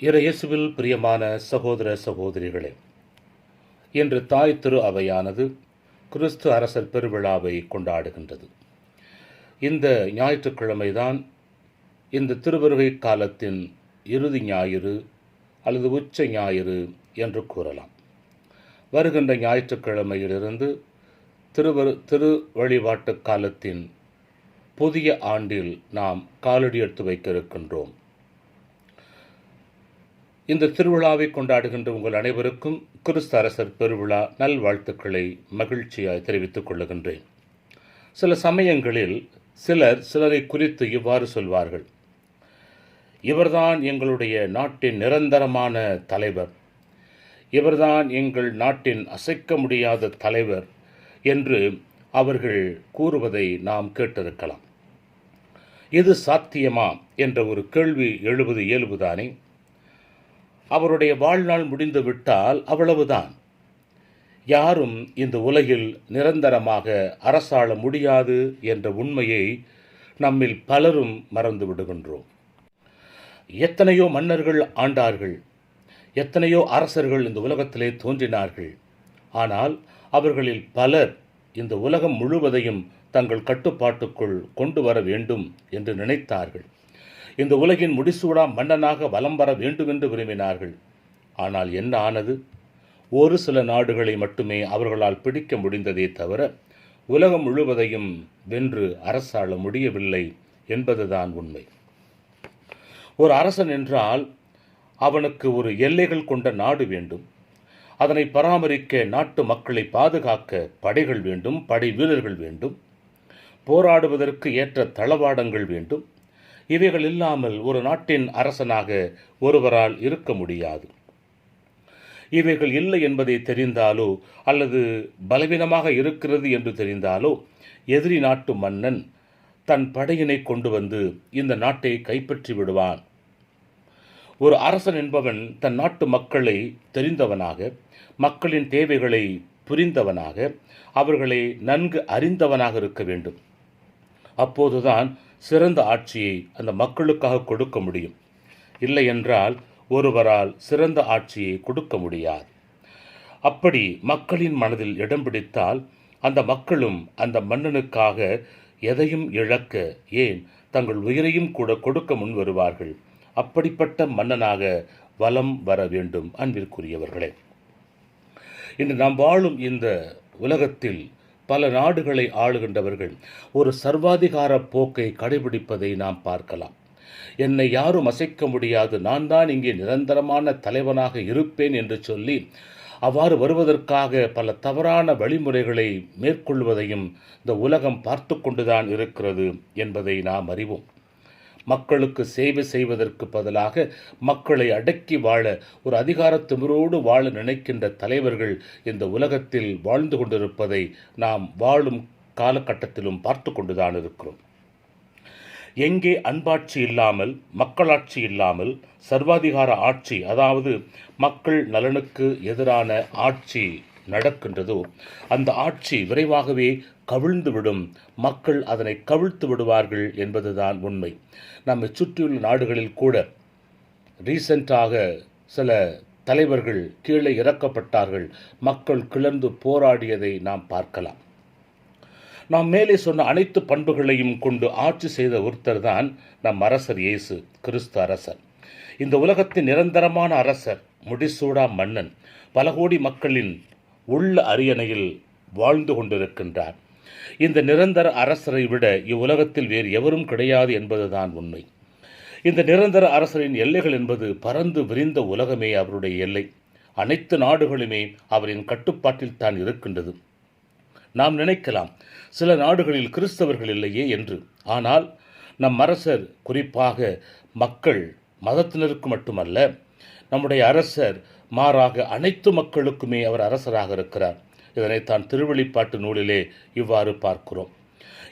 இறையேசுவில் பிரியமான சகோதர சகோதரிகளே இன்று தாய் திரு அவையானது கிறிஸ்து அரசர் பெருவிழாவை கொண்டாடுகின்றது. இந்த ஞாயிற்றுக்கிழமைதான் இந்த திருவருகை காலத்தின் இறுதி ஞாயிறு அல்லது உச்ச ஞாயிறு என்று கூறலாம். வருகின்ற ஞாயிற்றுக்கிழமையிலிருந்து திருவரு திரு வழிபாட்டு காலத்தின் புதிய ஆண்டில் நாம் காலடி எடுத்து வைக்க இருக்கின்றோம் இந்த திருவிழாவை கொண்டாடுகின்ற உங்கள் அனைவருக்கும் கிறிஸ்து அரசர் பெருவிழா நல்வாழ்த்துக்களை மகிழ்ச்சியாய் தெரிவித்துக் கொள்ளுகின்றேன். சில சமயங்களில் சிலர் சிலரை குறித்து இவ்வாறு சொல்வார்கள். இவர்தான் எங்களுடைய நாட்டின் நிரந்தரமான தலைவர். இவர்தான் எங்கள் நாட்டின் அசைக்க முடியாத தலைவர் என்று அவர்கள் கூறுவதை நாம் கேட்டிருக்கலாம். இது சாத்தியமா? என்ற ஒரு கேள்வி எழுபது இயல்புதானே அவருடைய வாழ்நாள் முடிந்து விட்டால் அவ்வளவுதான். யாரும் இந்த உலகில் நிரந்தரமாக அரசாள முடியாது என்ற உண்மையை நம்மில் பலரும் மறந்து விடுகின்றோம். எத்தனையோ மன்னர்கள் ஆண்டார்கள். எத்தனையோ அரசர்கள் இந்த உலகத்திலே தோன்றினார்கள். ஆனால் அவர்களில் பலர் இந்த உலகம் முழுவதையும் தங்கள் கட்டுப்பாட்டுக்குள் கொண்டு வர வேண்டும் என்று நினைத்தார்கள். இந்த உலகின் முடிசூடா மன்னனாக வலம் வர வேண்டும் என்று விரும்பினார்கள். ஆனால் என்ன ஆனது? ஒரு சில நாடுகளை மட்டுமே அவர்களால் பிடிக்க முடிந்ததே தவிர உலகம் முழுவதையும் வென்று அரசாள முடியவில்லை என்பதுதான் உண்மை. ஒரு அரசன் என்றால் அவனுக்கு ஒரு எல்லைகள் கொண்ட நாடு வேண்டும். அதனை பராமரிக்க நாட்டு மக்களை பாதுகாக்க படைகள் வேண்டும் படை வீரர்கள் வேண்டும். போராடுவதற்கு ஏற்ற தளவாடங்கள் வேண்டும். இவைகள் இல்லாமல் ஒரு நாட்டின் அரசனாக ஒருவரால் இருக்க முடியாது. இவைகள் இல்லை என்பதை தெரிந்தாலோ அல்லது பலவீனமாக இருக்கிறது என்று தெரிந்தாலோ எதிரி நாட்டு மன்னன் தன் படையினை கொண்டு வந்து இந்த நாட்டை கைப்பற்றி விடுவான். ஒரு அரசன் என்பவன் தன் நாட்டு மக்களை தெரிந்தவனாக மக்களின் தேவைகளை புரிந்தவனாக அவர்களை நன்கு அறிந்தவனாக இருக்க வேண்டும். அப்போதுதான் சிறந்த ஆட்சியை அந்த மக்களுக்காக கொடுக்க முடியும். இல்லை என்றால் ஒருவரால் சிறந்த ஆட்சியை கொடுக்க முடியாது. அப்படி மக்களின் மனதில் இடம் பிடித்தால் அந்த மக்களும் அந்த மன்னனுக்காக எதையும் இழக்க ஏன் தங்கள் உயிரையும் கூட கொடுக்க முன் வருவார்கள்? அப்படிப்பட்ட மன்னனாக வலம் வர வேண்டும் அன்பிற்குரியவர்களே. இன்று நாம் வாழும் இந்த உலகத்தில் பல நாடுகளை ஆளுகின்றவர்கள். ஒரு சர்வாதிகார போக்கை கடைபிடிப்பதை நாம் பார்க்கலாம். என்னை யாரும் அசைக்க முடியாது. நான் தான் இங்கே நிரந்தரமான தலைவனாக இருப்பேன் என்று சொல்லி அவ்வாறு வருவதற்காக பல தவறான வழிமுறைகளை மேற்கொள்வதையும் இந்த உலகம் பார்த்து கொண்டுதான் இருக்கிறது என்பதை நாம் அறிவோம். மக்களுக்கு சேவை செய்வதற்கு பதிலாக மக்களை அடக்கி வாழ ஒரு அதிகார வாழ நினைக்கின்ற தலைவர்கள் இந்த உலகத்தில் வாழ்ந்து கொண்டிருப்பதை நாம் வாழும் காலகட்டத்திலும் பார்த்து கொண்டுதான் இருக்கிறோம். எங்கே அன்பாட்சி இல்லாமல் மக்களாட்சி இல்லாமல் சர்வாதிகார ஆட்சி அதாவது மக்கள் நலனுக்கு எதிரான ஆட்சி நடக்கின்றதோ அந்த ஆட்சி விரைவாகவே கவிழ்ந்துவிடும். மக்கள் அதனை கவிழ்த்து விடுவார்கள் என்பதுதான் உண்மை. நம்மை சுற்றியுள்ள நாடுகளில் கூட ரீசெண்டாக சில தலைவர்கள் கீழே இறக்கப்பட்டார்கள். மக்கள் கிளர்ந்து போராடியதை நாம் பார்க்கலாம். நாம் மேலே சொன்ன அனைத்து பண்புகளையும் கொண்டு ஆட்சி செய்த ஒருத்தர் தான் நம் அரசர் இயேசு கிறிஸ்து அரசர். இந்த உலகத்தின் நிரந்தரமான அரசர் முடிசூடா மன்னன். பல கோடி மக்களின் உள்ள அரியணையில் வாழ்ந்து கொண்டிருக்கின்றார். இந்த நிரந்தர அரசரை விட இவ்வுலகத்தில் வேறு எவரும் கிடையாது என்பதுதான் உண்மை. இந்த நிரந்தர அரசரின் எல்லைகள் என்பது பறந்து விரிந்த உலகமே அவருடைய எல்லை. அனைத்து நாடுகளுமே அவரின் கட்டுப்பாட்டில் தான் இருக்கின்றது. நாம் நினைக்கலாம் சில நாடுகளில் கிறிஸ்தவர்கள் இல்லையே என்று. ஆனால் நம் அரசர் குறிப்பாக மக்கள் மதத்தினருக்கு மட்டுமல்ல நம்முடைய அரசர் மாறாக அனைத்து மக்களுக்குமே அவர் அரசராக இருக்கிறார். இதனை தான் திருவெளிப்பாட்டு நூலிலே இவ்வாறு பார்க்கிறோம்.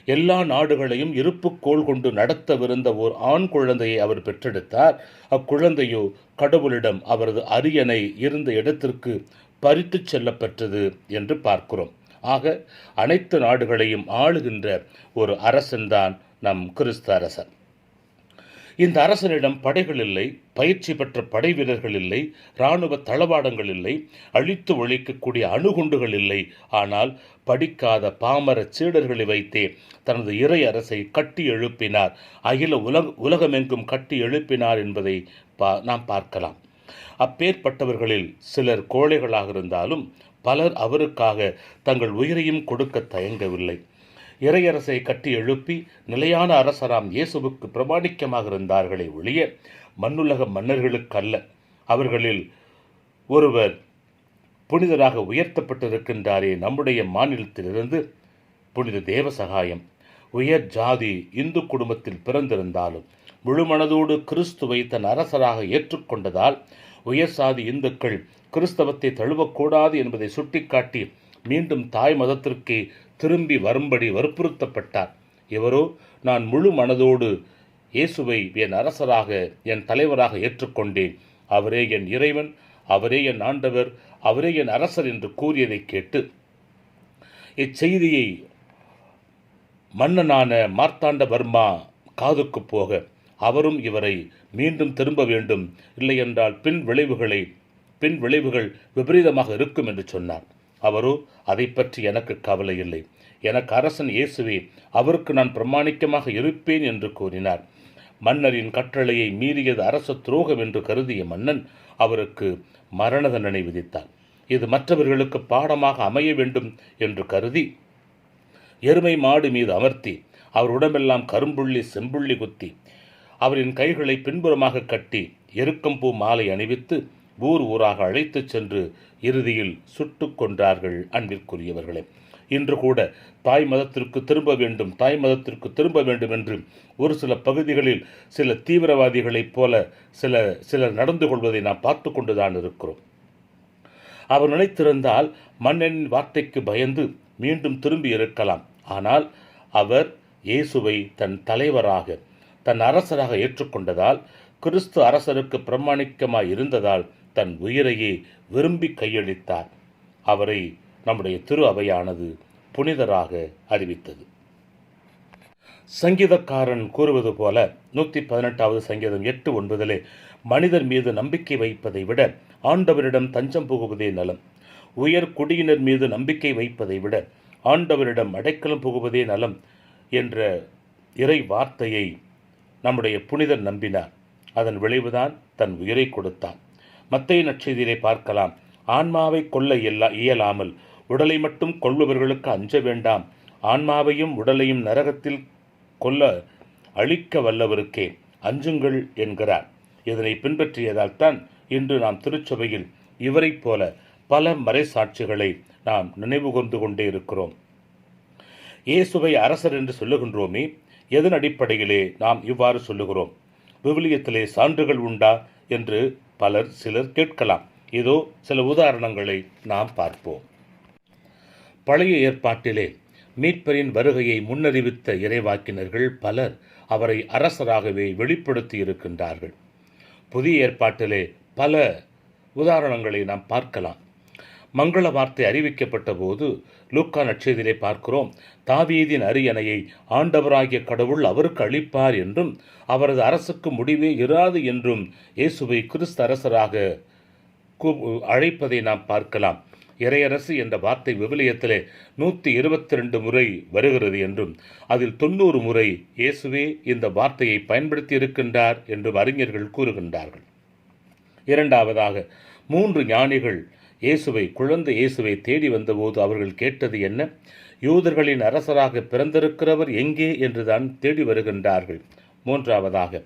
எல்லா நாடுகளையும் இருப்புக்கோள் கொண்டு நடத்தவிருந்த ஓர் ஆண் குழந்தையை அவர் பெற்றெடுத்தார். அக்குழந்தையோ கடவுளிடம் அவரது அரியணை இருந்த இடத்திற்கு பறித்துச் செல்லப்பெற்றது என்று பார்க்கிறோம். ஆக அனைத்து நாடுகளையும் ஆளுகின்ற ஒரு அரசன்தான் நம் கிறிஸ்து அரசன் இந்த அரசனிடம் படைகள் இல்லை பயிற்சி பெற்ற படை வீரர்கள் இல்லை இராணுவ தளவாடங்கள் இல்லை அழித்து ஒழிக்கக்கூடிய அணுகுண்டுகள் இல்லை. ஆனால் படிக்காத பாமர சீடர்களை வைத்தே தனது இறை அரசை கட்டி எழுப்பினார். அகில உலக உலகமெங்கும் கட்டி எழுப்பினார் என்பதை பா நாம் பார்க்கலாம். அப்பேற்பட்டவர்களில் சிலர் கோழைகளாக இருந்தாலும் பலர் அவருக்காக தங்கள் உயிரையும் கொடுக்க தயங்கவில்லை. இறையரசை கட்டி எழுப்பி நிலையான அரசராம் இயேசுவுக்கு பிரமாணிக்கமாக இருந்தார்களே ஒழிய மண்ணுலக மன்னர்களுக்கல்ல. அவர்களில் ஒருவர் புனிதராக உயர்த்தப்பட்டிருக்கின்றாரே நம்முடைய மாநிலத்திலிருந்து புனித தேவசகாயம். உயர் ஜாதி இந்து குடும்பத்தில் பிறந்திருந்தாலும் முழுமனதோடு கிறிஸ்துவை தன் அரசராக ஏற்றுக்கொண்டதால் உயர் சாதி இந்துக்கள் கிறிஸ்தவத்தை தழுவக்கூடாது என்பதை சுட்டிக்காட்டி மீண்டும் தாய் மதத்திற்கே திரும்பி வரும்படி வற்புறுத்தப்பட்டார். இவரோ நான் முழு மனதோடு இயேசுவை என் அரசராக என் தலைவராக ஏற்றுக்கொண்டேன். அவரே என் இறைவன் அவரே என் ஆண்டவர் அவரே என் அரசர் என்று கூறியதை கேட்டு இச்செய்தியை மன்னனான மார்த்தாண்டவர்மா காதுக்கு போக அவரும் இவரை மீண்டும் திரும்ப வேண்டும். இல்லையென்றால் பின் விளைவுகளை பின் விளைவுகள் விபரீதமாக இருக்கும் என்று சொன்னார். அவரோ அதை பற்றி எனக்கு கவலை இல்லை எனக்கு அரசன் இயேசுவே அவருக்கு நான் பிரமாணிக்கமாக இருப்பேன் என்று கூறினார். மன்னரின் கட்டளையை மீறியது அரச துரோகம் என்று கருதிய மன்னன் அவருக்கு மரண தண்டனை விதித்தார். இது மற்றவர்களுக்கு பாடமாக அமைய வேண்டும் என்று கருதி எருமை மாடு மீது அமர்த்தி அவர் உடம்பெல்லாம் கரும்புள்ளி செம்புள்ளி குத்தி அவரின் கைகளை பின்புறமாக கட்டி எருக்கம்பூ மாலை அணிவித்து ஊர் ஊராக அழைத்துச் சென்று இறுதியில் சுட்டுக் கொன்றார்கள் அன்பிற்குரியவர்களே. இன்று கூட தாய் மதத்திற்கு திரும்ப வேண்டும் தாய் மதத்திற்கு திரும்ப வேண்டும் என்று ஒரு சில பகுதிகளில் சில தீவிரவாதிகளைப் போல சில சிலர் நடந்து கொள்வதை நாம் பார்த்து கொண்டுதான் இருக்கிறோம். அவர் நினைத்திருந்தால் மன்னனின் வார்த்தைக்கு பயந்து மீண்டும் திரும்பி இருக்கலாம். ஆனால் அவர் இயேசுவை தன் தலைவராக தன் அரசராக ஏற்றுக்கொண்டதால் கிறிஸ்து அரசருக்கு பிரமாணிக்கமாய் இருந்ததால் தன் உயிரையே விரும்பி கையளித்தார். அவரை நம்முடைய திரு அவையானது புனிதராக அறிவித்தது. சங்கீதக்காரன் கூறுவது போல நூற்றி பதினெட்டாவது சங்கீதம் எட்டு ஒன்பதிலே மனிதர் மீது நம்பிக்கை வைப்பதை விட ஆண்டவரிடம் தஞ்சம் புகுவதே நலம். உயர் குடியினர் மீது நம்பிக்கை வைப்பதை விட ஆண்டவரிடம் அடைக்கலம் புகுவதே நலம் என்ற இறை வார்த்தையை நம்முடைய புனிதர் நம்பினார். அதன் விளைவுதான் தன் உயிரை கொடுத்தான். மத்திய நற்செய்தியிலே பார்க்கலாம். ஆன்மாவை கொல்ல இயலா இயலாமல் உடலை மட்டும் கொள்பவர்களுக்கு அஞ்ச வேண்டாம். ஆன்மாவையும் உடலையும் நரகத்தில் கொல்ல அழிக்க வல்லவருக்கே அஞ்சுங்கள் என்கிறார். இதனை பின்பற்றியதால் தான் இன்று நாம் திருச்சபையில் இவரைப் போல பல மறைசாட்சிகளை நாம் நினைவு கொண்டே இருக்கிறோம். இயேசுவை அரசர் என்று சொல்லுகின்றோமே எதன் அடிப்படையிலே நாம் இவ்வாறு சொல்லுகிறோம்? விவிலியத்திலே சான்றுகள் உண்டா? என்று பலர் சிலர் கேட்கலாம். இதோ சில உதாரணங்களை நாம் பார்ப்போம். பழைய ஏற்பாட்டிலே மீட்பரின் வருகையை முன்னறிவித்த இறைவாக்கினர்கள் பலர் அவரை அரசராகவே வெளிப்படுத்தி இருக்கின்றார்கள் புதிய ஏற்பாட்டிலே பல உதாரணங்களை நாம் பார்க்கலாம். மங்கள வார்த்தை அறிவிக்கப்பட்ட போது லூக்கா நட்சத்திரத்திலே பார்க்கிறோம் தாவீதின் அரியணையை ஆண்டவராகிய கடவுள் அவருக்கு அளிப்பார் என்றும் அவரது அரசுக்கு முடிவே இராது என்றும் இயேசுவை கிறிஸ்து அரசராக அழைப்பதை நாம் பார்க்கலாம். இறையரசு என்ற வார்த்தை விவிலியத்திலே நூற்றி இருபத்தி ரெண்டு முறை வருகிறது என்றும் அதில் தொண்ணூறு முறை இயேசுவே இந்த வார்த்தையை பயன்படுத்தி இருக்கின்றார் என்றும் அறிஞர்கள் கூறுகின்றார்கள். இரண்டாவதாக மூன்று ஞானிகள் இயேசுவை குழந்தை இயேசுவை தேடி வந்தபோது அவர்கள் கேட்டது என்ன? யூதர்களின் அரசராக பிறந்திருக்கிறவர் எங்கே என்றுதான் தேடி வருகின்றார்கள். மூன்றாவதாக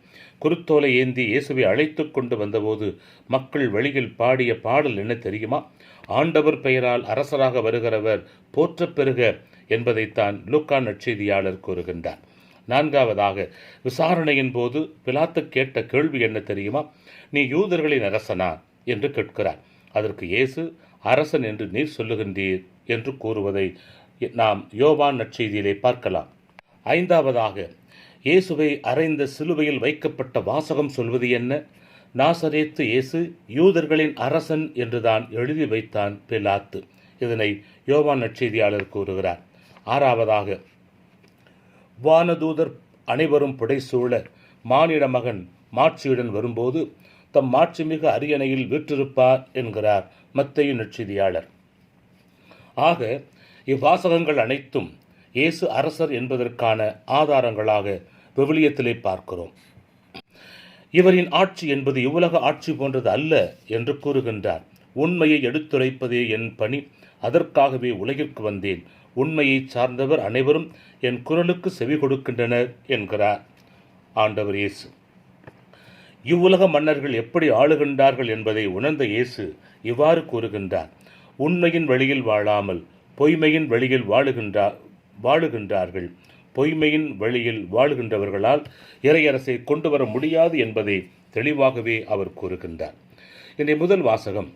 குருத்தோலை ஏந்தி இயேசுவை அழைத்து கொண்டு வந்தபோது மக்கள் வெளியில் பாடிய பாடல் என்ன தெரியுமா? ஆண்டவர் பெயரால் அரசராக வருகிறவர் போற்றப்பெறுக என்பதைத்தான் லூக்கா நற்செய்தியாளர் கூறுகின்றார். நான்காவதாக விசாரணையின் போது பிலாத்து கேட்ட கேள்வி என்ன தெரியுமா? நீ யூதர்களின் அரசனா? என்று கேட்கிறார். அதற்கு இயேசு அரசன் என்று நீர் சொல்லுகின்றீர் என்று கூறுவதை நாம் யோவான் நற்செய்தியிலே பார்க்கலாம். ஐந்தாவதாக இயேசுவை அறைந்த சிலுவையில் வைக்கப்பட்ட வாசகம் சொல்வது என்ன? நாசரேத்து இயேசு யூதர்களின் அரசன் என்றுதான் எழுதி வைத்தான் பிலாத்து. இதனை யோவான் நற்செய்தியாளர் கூறுகிறார். ஆறாவதாக வானதூதர் அனைவரும் புடைசூழ மானிட மகன் மாட்சியுடன் வரும்போது தம் மாட்சிமிகு அரியணையில் வீற்றிருப்பார் என்கிறார் மத்தையின் நற்செய்தியாளர். ஆக இவ்வாசகங்கள் அனைத்தும் இயேசு அரசர் என்பதற்கான ஆதாரங்களாக விவிலியத்திலே பார்க்கிறோம். இவரின் ஆட்சி என்பது இவ்வுலக ஆட்சி போன்றது அல்ல என்று கூறுகின்றார். உண்மையை எடுத்துரைப்பதே என் பணி அதற்காகவே உலகிற்கு வந்தேன். உண்மையை சார்ந்தவர் அனைவரும் என் குரலுக்கு செவி கொடுக்கின்றனர் என்கிறார் ஆண்டவர் இயேசு. இவ்வுலக மன்னர்கள் எப்படி ஆளுகின்றார்கள் என்பதை உணர்ந்த இயேசு இவ்வாறு கூறுகின்றார். உண்மையின் வழியில் வாழாமல் பொய்மையின் வழியில் வாழுகின்றா வாழுகின்றார்கள். பொய்மையின் வழியில் வாழுகின்றவர்களால் இறையரசை கொண்டு வர முடியாது என்பதை தெளிவாகவே அவர் கூறுகின்றார். இன்றைய முதல் வாசகம்.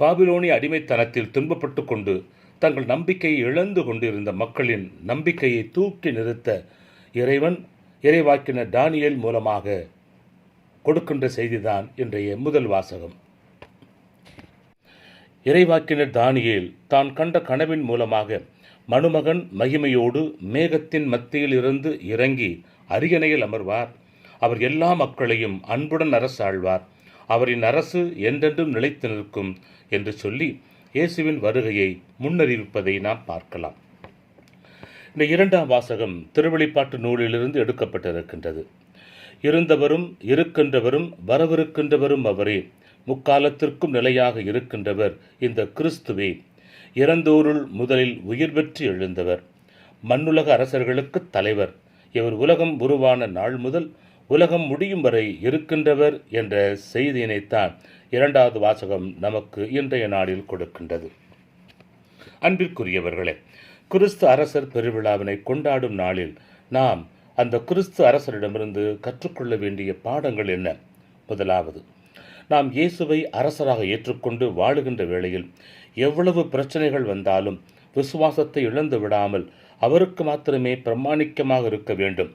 பாபிலோனிய அடிமைத்தனத்தில் துன்பப்பட்டு கொண்டு தங்கள் நம்பிக்கையை இழந்து கொண்டிருந்த மக்களின் நம்பிக்கையை தூக்கி நிறுத்த இறைவன் இறைவாக்கின டானியல் மூலமாக கொடுக்கின்ற செய்திதான் இன்றைய முதல் வாசகம். இறைவாக்கினர் தானியேல் தான் கண்ட கனவின் மூலமாக மணுமகன் மகிமையோடு மேகத்தின் மத்தியில் இருந்து இறங்கி அரியணையில் அமர்வார். அவர் எல்லா மக்களையும் அன்புடன் அரசாழ்வார். அவரின் அரசு என்றென்றும் நிலைத்து நிற்கும் என்று சொல்லி இயேசுவின் வருகையை முன்னறிவிப்பதை நாம் பார்க்கலாம். இந்த இரண்டாம் வாசகம் திருவெளிப்பாட்டு நூலிலிருந்து எடுக்கப்பட்டிருக்கின்றது. இருந்தவரும் இருக்கின்றவரும் வரவிருக்கின்றவரும் அவரே. முக்காலத்திற்கும் நிலையாக இருக்கின்றவர் இந்த கிறிஸ்துவே. இறந்தோருள் முதலில் உயிர் பெற்று எழுந்தவர். மண்ணுலக அரசர்களுக்கு தலைவர். இவர் உலகம் உருவான நாள் முதல் உலகம் முடியும் வரை இருக்கின்றவர் என்ற செய்தியினைத்தான் இரண்டாவது வாசகம் நமக்கு இன்றைய நாளில் கொடுக்கின்றது. அன்பிற்குரியவர்களே கிறிஸ்து அரசர் பெருவிழாவினை கொண்டாடும் நாளில் நாம் அந்த கிறிஸ்து அரசரிடமிருந்து கற்றுக்கொள்ள வேண்டிய பாடங்கள் என்ன? முதலாவது நாம் இயேசுவை அரசராக ஏற்றுக்கொண்டு வாழுகின்ற வேளையில் எவ்வளவு பிரச்சனைகள் வந்தாலும் விசுவாசத்தை இழந்து விடாமல் அவருக்கு மாத்திரமே பிரமாணிக்கமாக இருக்க வேண்டும்.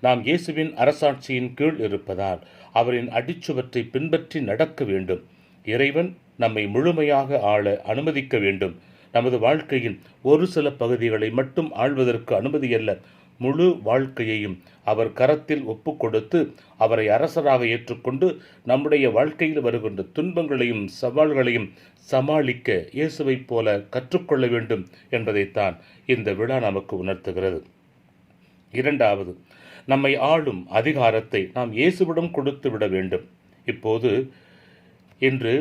நாம் இயேசுவின் அரசாட்சியின் கீழ் இருப்பதால் அவரின் அடிச்சுவற்றை பின்பற்றி நடக்க வேண்டும். இறைவன் நம்மை முழுமையாக ஆள அனுமதிக்க வேண்டும். நமது வாழ்க்கையின் ஒரு சில பகுதிகளை மட்டும் ஆள்வதற்கு அனுமதியல்ல முழு வாழ்க்கையையும் அவர் கரத்தில் ஒப்புக்கொடுத்து அவரை அரசராக ஏற்றுக்கொண்டு நம்முடைய வாழ்க்கையில் வருகின்ற துன்பங்களையும் சவால்களையும் சமாளிக்க இயேசுவைப் போல கற்றுக்கொள்ள வேண்டும் என்பதைத்தான் இந்த விழா நமக்கு உணர்த்துகிறது. இரண்டாவது நம்மை ஆளும் அதிகாரத்தை நாம் இயேசுவிடம் கொடுத்து விட வேண்டும். இப்போது இன்று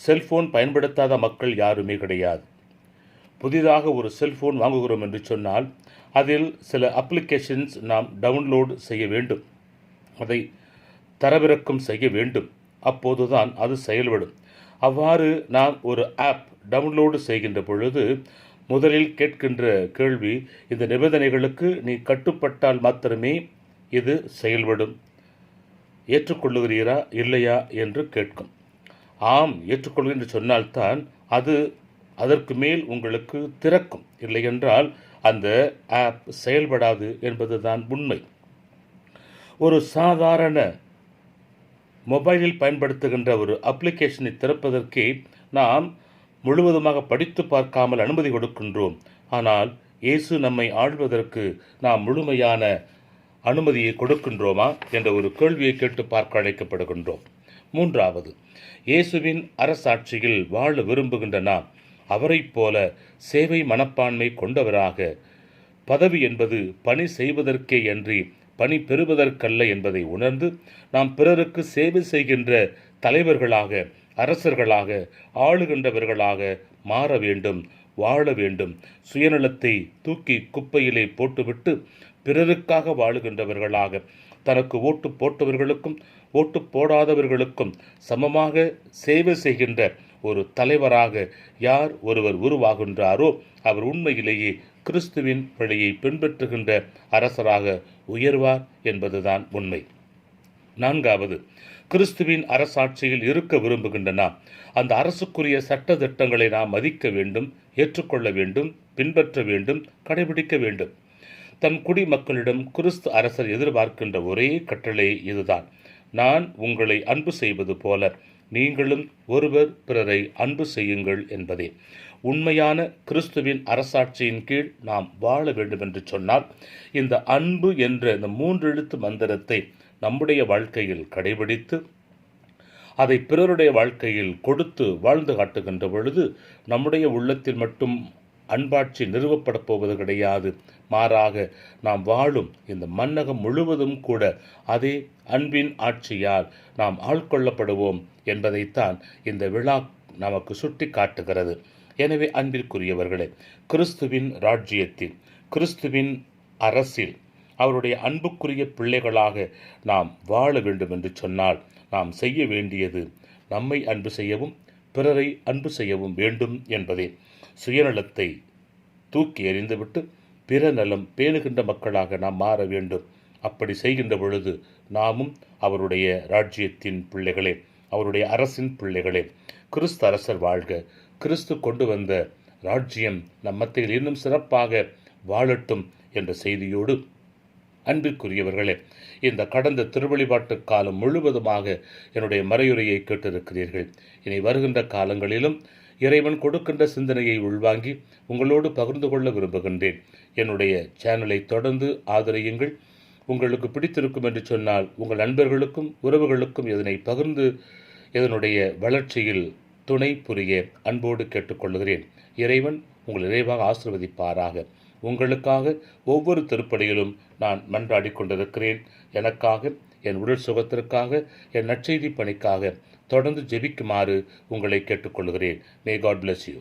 செல்போன் பயன்படுத்தாத மக்கள் யாருமே கிடையாது. புதிதாக ஒரு செல்போன் வாங்குகிறோம் என்று சொன்னால் அதில் சில அப்ளிகேஷன்ஸ் நாம் டவுன்லோடு செய்ய வேண்டும். அதை தரவிறக்கம் செய்ய வேண்டும். அப்போதுதான் அது செயல்படும். அவ்வாறு நாம் ஒரு ஆப் டவுன்லோடு செய்கின்ற பொழுது முதலில் கேட்கின்ற கேள்வி இந்த நிபந்தனைகளுக்கு நீ கட்டுப்பட்டால் மாத்திரமே இது செயல்படும். ஏற்றுக்கொள்ளுகிறீரா இல்லையா என்று கேட்கும். ஆம் ஏற்றுக்கொள்கிறேன் என்று சொன்னால்தான் அது அதற்கு மேல் உங்களுக்கு திறக்கும். இல்லையென்றால் அந்த ஆப் செயல்படாது என்பதுதான் உண்மை. ஒரு சாதாரண மொபைலில் பயன்படுத்துகின்ற ஒரு அப்ளிகேஷனை திறப்பதற்கே நாம் முழுவதுமாக படித்து பார்க்காமல் அனுமதி கொடுக்கின்றோம். ஆனால் இயேசு நம்மை ஆள்வதற்கு நாம் முழுமையான அனுமதியை கொடுக்கின்றோமா என்ற ஒரு கேள்வியை கேட்டு பார்க்க அழைக்கப்படுகின்றோம். மூன்றாவது இயேசுவின் அரசாட்சியில் வாழ விரும்புகின்ற நாம் அவரைப் போல சேவை மனப்பான்மை கொண்டவராக. பதவி என்பது பணி செய்வதற்கே அன்றி பணி பெறுவதற்கல்ல என்பதை உணர்ந்து நாம் பிறருக்கு சேவை செய்கின்ற தலைவர்களாக அரசர்களாக ஆளுகின்றவர்களாக மாற வேண்டும் வாழ வேண்டும். சுயநலத்தை தூக்கி குப்பையிலே போட்டுவிட்டு பிறருக்காக வாழுகின்றவர்களாக தனக்கு ஓட்டு போட்டவர்களுக்கும் ஓட்டு போடாதவர்களுக்கும் சமமாக சேவை செய்கின்ற ஒரு தலைவராக யார் ஒருவர் உருவாகின்றாரோ அவர் உண்மையிலேயே கிறிஸ்துவின் வழியை பின்பற்றுகின்ற அரசராக உயர்வார் என்பதுதான் உண்மை. நான்காவது கிறிஸ்துவின் அரசாட்சியில் இருக்க விரும்புகின்ற நாம் அந்த அரசுக்குரிய சட்ட திட்டங்களை நாம் மதிக்க வேண்டும் ஏற்றுக்கொள்ள வேண்டும் பின்பற்ற வேண்டும் கடைபிடிக்க வேண்டும். தன் குடிமக்களிடம் கிறிஸ்து அரசர் எதிர்பார்க்கின்ற ஒரே கட்டளை இதுதான். நான் உங்களை அன்பு செய்வது போல நீங்களும் ஒருவர் பிறரை அன்பு செய்யுங்கள் என்பதே. உண்மையான கிறிஸ்துவின் அரசாட்சியின் கீழ் நாம் வாழ வேண்டும் என்று சொன்னால் இந்த அன்பு என்ற இந்த மூன்றெழுத்து மந்திரத்தை நம்முடைய வாழ்க்கையில் கடைபிடித்து அதை பிறருடைய வாழ்க்கையில் கொடுத்து வாழ்ந்து காட்டுகின்ற பொழுது நம்முடைய உள்ளத்தில் மட்டும் அன்பாட்சி நிறுவப்படப் போவது கிடையாது. மாறாக நாம் வாழும் இந்த மன்னகம் முழுவதும் கூட அதே அன்பின் ஆட்சியால் நாம் ஆட்கொள்ளப்படுவோம் என்பதைத்தான் இந்த விழா நமக்கு சுட்டி காட்டுகிறது. எனவே அன்பிற்குரியவர்களே கிறிஸ்துவின் ராஜ்யத்தில் கிறிஸ்துவின் அரசில் அவருடைய அன்புக்குரிய பிள்ளைகளாக நாம் வாழ வேண்டும் என்று சொன்னால் நாம் செய்ய வேண்டியது நம்மை அன்பு செய்யவும் பிறரை அன்பு செய்யவும் வேண்டும் என்பதே. சுயநலத்தை தூக்கி எறிந்துவிட்டு பிற நலம் பேணுகின்ற மக்களாக நாம் மாற வேண்டும். அப்படி செய்கின்ற பொழுது நாமும் அவருடைய ராஜ்யத்தின் பிள்ளைகளே அவருடைய அரசின் பிள்ளைகளே கிறிஸ்து அரசர் வாழ்க. கிறிஸ்து கொண்டு வந்த ராஜ்யம் நம் மத்தியில் இன்னும் சிறப்பாக வாழட்டும் என்ற செய்தியோடு அன்பிற்குரியவர்களே இந்த கடந்த திருவழிபாட்டு காலம் முழுவதுமாக என்னுடைய மறையுரையை கேட்டிருக்கிறீர்கள். இனி வருகின்ற காலங்களிலும் இறைவன் கொடுக்கின்ற சிந்தனையை உள்வாங்கி உங்களோடு பகிர்ந்து கொள்ள விரும்புகின்றேன். என்னுடைய சேனலை தொடர்ந்து ஆதரியுங்கள். உங்களுக்கு பிடித்திருக்கும் என்று சொன்னால் உங்கள் நண்பர்களுக்கும் உறவுகளுக்கும் இதனை பகிர்ந்து இதனுடைய வளர்ச்சியில் துணை புரிய அன்போடு கேட்டுக்கொள்கிறேன். இறைவன் உங்கள் நிறைவாக ஆசிர்வதிப்பாராக. உங்களுக்காக ஒவ்வொரு திருப்படியிலும் நான் மன்றாடி கொண்டிருக்கிறேன் எனக்காக என் உடல் சுகத்திற்காக என் நற்செய்தி பணிக்காக தொடர்ந்து ஜெபிக்குமாறு உங்களை கேட்டுக்கொள்கிறேன். May God bless you